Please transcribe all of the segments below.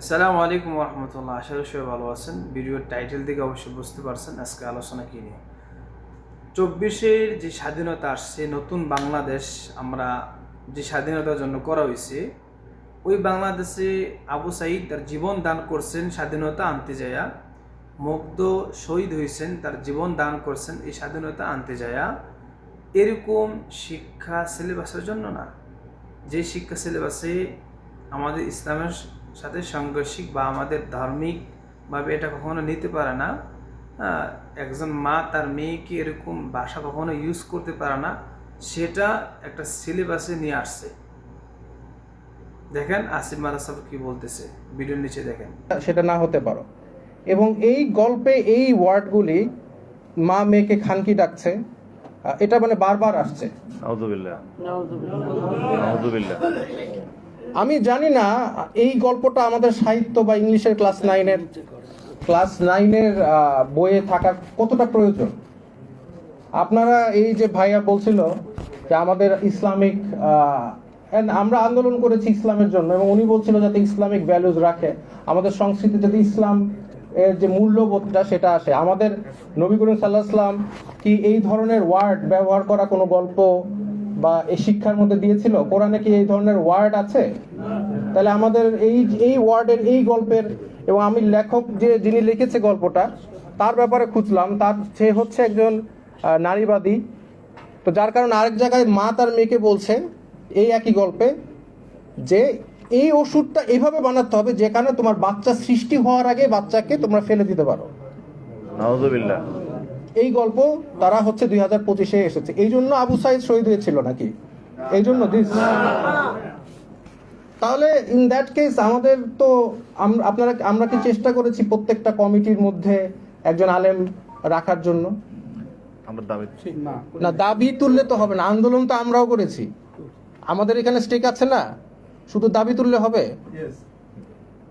আসসালামু আলাইকুম রহমতুল্লাহ আশা করি সবাই ভালো আছেন। ভিডিওর টাইটেল থেকে অবশ্যই বুঝতে পারছেন আজকে আলোচনা কি নিয়ে। চব্বিশের যে স্বাধীনতা আসছে, নতুন বাংলাদেশ আমরা যে স্বাধীনতার জন্য করা হয়েছে, ওই বাংলাদেশে আবু সাইদ তার জীবন দান করছেন, স্বাধীনতা আনতে যায়া, মুগ্ধ, শহীদ হয়েছেন, তার জীবন দান করছেন, এই স্বাধীনতা আনতে যায়া, এরকম শিক্ষা সিলেবাসের জন্য না। যে শিক্ষা সিলেবাসে আমাদের ইসলামের সাথে সাংঘর্ষিক বা আমাদের ধার্মিকভাবে এটা কখনো নিতে পারে না। একজন মা তার মেয়েকে এরকম ভাষা কখনো ইউজ করতে পারে না। সেটা একটা সিলেবাসে নিয়ে আসছে। দেখেন আসিফ মারাসাব কি বলতেছে। ভিডিওর নিচে দেখেন। সেটা না হতে পারো। এবং এই গল্পে এই ওয়ার্ডগুলি মা মেয়েকে খানকি ডাকছে। এটা মানে বারবার আসছে। আমি জানি না, এই গল্পটা আমাদের সাহিত্য বা ইংলিশের ক্লাস নাইনের ক্লাস নাইনের বইয়ে থাকা কতটা প্রয়োজন? আপনারা এই যে ভাইয়া বলছিল যে আমাদের ইসলামিক আমরা আন্দোলন করেছি ইসলামের জন্য, এবং উনি বলছিল যাতে ইসলামিক ভ্যালুজ রাখে, আমাদের সংস্কৃতি যাতে ইসলাম এর যে মূল্যবোধটা সেটা আসে। আমাদের নবী করিম সাল্লাহ কি এই ধরনের ওয়ার্ড ব্যবহার করা কোনো গল্প বা এই শিক্ষার মধ্যে দিয়েছিল? কোরআনে কি এই ধরনের ওয়ার্ড আছে? তাহলে আমাদের এই এই ওয়ার্ডের এই গল্পের, এবং আমি লেখক যে যিনি লিখেছে গল্পটা, তার ব্যাপারে খুঁজলাম। তার, সে হচ্ছে একজন নারীবাদী। তো যার কারণে আরেক জায়গায় মা তার মেয়েকে বলছে এই একই গল্পে যে এই ওষুধটা এইভাবে বানাতে হবে যেখানে তোমার বাচ্চা সৃষ্টি হওয়ার আগে বাচ্চাকে তোমরা ফেলে দিতে পারো। এই গল্প তারা হচ্ছে দুই হাজার পঁচিশে এসেছে। এই জন্য আবু সাইদ শহীদ হয়েছিল নাকি? এই জন্য দিস। তাহলে ইন দ্যাট কেস আমাদের তো আপনারা আমরা কি চেষ্টা করেছি প্রত্যেকটা কমিটির মধ্যে একজন আলেম রাখার জন্য? আমরা দাবি না। দাবি তুললে তো হবে না। আন্দোলন তো আমরাও করেছি। আমাদের এখানে স্টেক আছে না? শুধু দাবি তুললে হবে?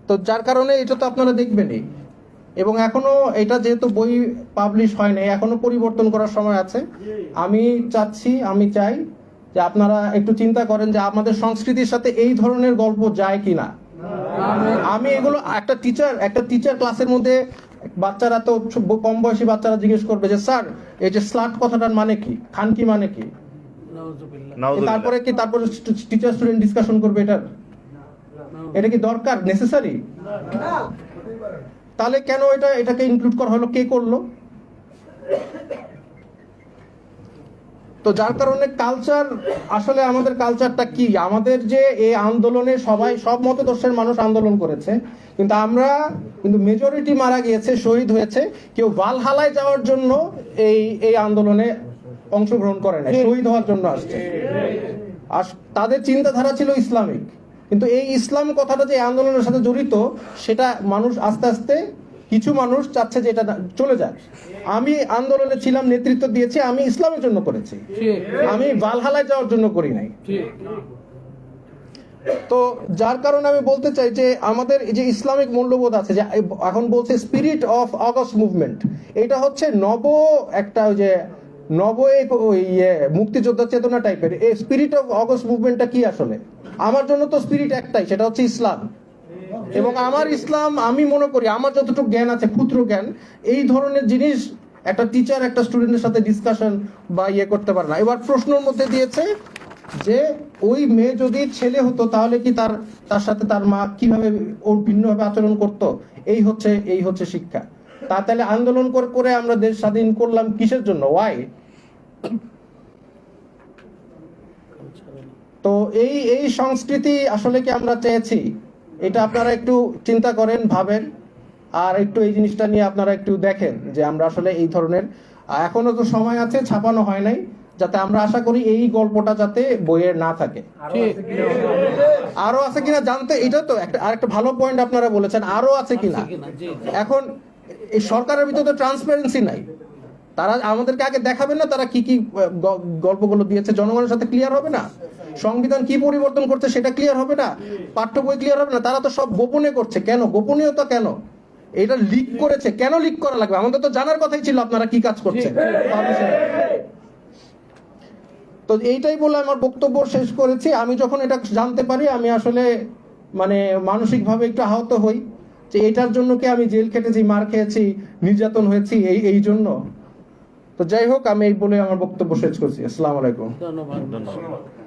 তো যার কারণে এটা তো আপনারা দেখবেনই। এবং এখনও এটা যেহেতু বই পাবলিশ হয় নাই এখনও পরিবর্তন করার সময় আছে। আমি চাচ্ছি আমি চাই যে আপনারা একটু চিন্তা করেন যে আমাদের সংস্কৃতির সাথে এই ধরনের গল্প যায় কিনা। আমি এগুলো একটা টিচার একটা টিচার ক্লাসের মধ্যে বাচ্চারা তো কম বয়সী বাচ্চারা জিজ্ঞেস করবে যে স্যার এই যে স্লাট কথাটার মানে কি? খান কি মানে কি? তারপরে কি তারপরে টিচার স্টুডেন্ট ডিসকাশন করবে এটার? এটা কি দরকার? নেসেসারি তাহলে কেন এটা এটাকে ইনক্লুড করা হলো? কে করল? তো যার কারণে কালচার আসলে আমাদের কালচারটা কি? আমাদের যে এই আন্দোলনে সবাই সব মতদর্শের মানুষ আন্দোলন করেছে কিন্তু আমরা কিন্তু মেজরিটি মারা গিয়েছে শহীদ হয়েছে কেউ ভালহালায় যাওয়ার জন্য এই এই আন্দোলনে অংশগ্রহণ করে না শহীদ হওয়ার জন্য আসছে। আর তাদের চিন্তাধারা ছিল ইসলামিক। কিন্তু এই ইসলাম কথাটা যে আন্দোলনের সাথে জড়িত, সেটা মানুষ আস্তে আস্তে, কিছু মানুষ চাচ্ছে যে এটা চলে যাক। আমি আন্দোলনে ছিলাম, নেতৃত্ব দিয়েছি, আমি ইসলামের জন্য করেছি। আমি বালহালায় যাওয়ার জন্য করি নাই। তো যার কারণে আমি বলতে চাই যে আমাদের যে ইসলামিক মূল্যবোধ আছে, যে এখন বলছে স্পিরিট অফ অগস্ট মুভমেন্ট এটা হচ্ছে নব একটা ওই যে নব ইয়ে মুক্তিযোদ্ধা চেতনা টাইপের এই স্পিরিট অফ অগস্ট মুভমেন্টটা কি আসলে? আমার জন্য তো স্পিরিট একটাই, সেটা হচ্ছে ইসলাম। এবং আমার ইসলাম, আমি মনে করি, আমার যতটুকু জ্ঞান আছে, ক্ষুদ্র জ্ঞান, এই ধরনের জিনিস একটা টিচার একটা স্টুডেন্টের সাথে ডিসকাশন বা ইয়ে করতে পারে না। এবার প্রশ্নের মধ্যে দিয়েছে যে, ওই মেয়ে যদি ছেলে হতো, তাহলে কি তার তার সাথে তার মা কীভাবে ওর ভিন্নভাবে আচরণ করত? এই হচ্ছে এই হচ্ছে শিক্ষা। তা তাহলে আন্দোলন করে করে আমরা দেশ স্বাধীন করলাম কিসের জন্য? ওয়াই তো এই এই সংস্কৃতি আসলে কি আমরা চেয়েছি? এটা আপনারা একটু চিন্তা করেন ভাবেন আর একটু এই জিনিসটা নিয়ে আপনারা একটু দেখেন যে আমরা আসলে এই ধরনের এখনও তো সময় আছে ছাপানো হয় নাই যাতে আমরা আশা করি এই গল্পটা যাতে বইয়ে না থাকে। আরও আছে কিনা? জানতে এটা তো একটা আরেকটা ভালো পয়েন্ট আপনারা বলেছেন আরও আছে কিনা? এখন এই সরকারের ভিতরে তো ট্রান্সপারেন্সি নাই। তারা আমাদেরকে আগে দেখাবে না তারা কি কি গল্পগুলো দিয়েছে। জনগণের সাথে ক্লিয়ার হবে না। সংবিধান কি পরিবর্তন করছে সেটা ক্লিয়ার হবে না। পাঠ্য বই ক্লিয়ার হবে না। তারা তো সব গোপনে করছে। কেন? গোপনীয়তা কেন? এটা লিক করেছে। কেন লিক করা লাগবে? আমাদের তো জানার কথাই ছিল আপনারা কি কাজ করছেন। তো এইটাই বলে আমার বক্তব্য শেষ করেছি। আমি যখন এটা জানতে পারি আমি আসলে মানে মানসিকভাবে একটু আহত হই। যে এটার জন্য কি আমি জেল খেটেছি মার খেয়েছি নির্যাতন হয়েছি এই এই জন্য? তো যাই হোক আমি এই বলে আমার বক্তব্য শেষ করছি। আসসালামু আলাইকুম। ধন্যবাদ।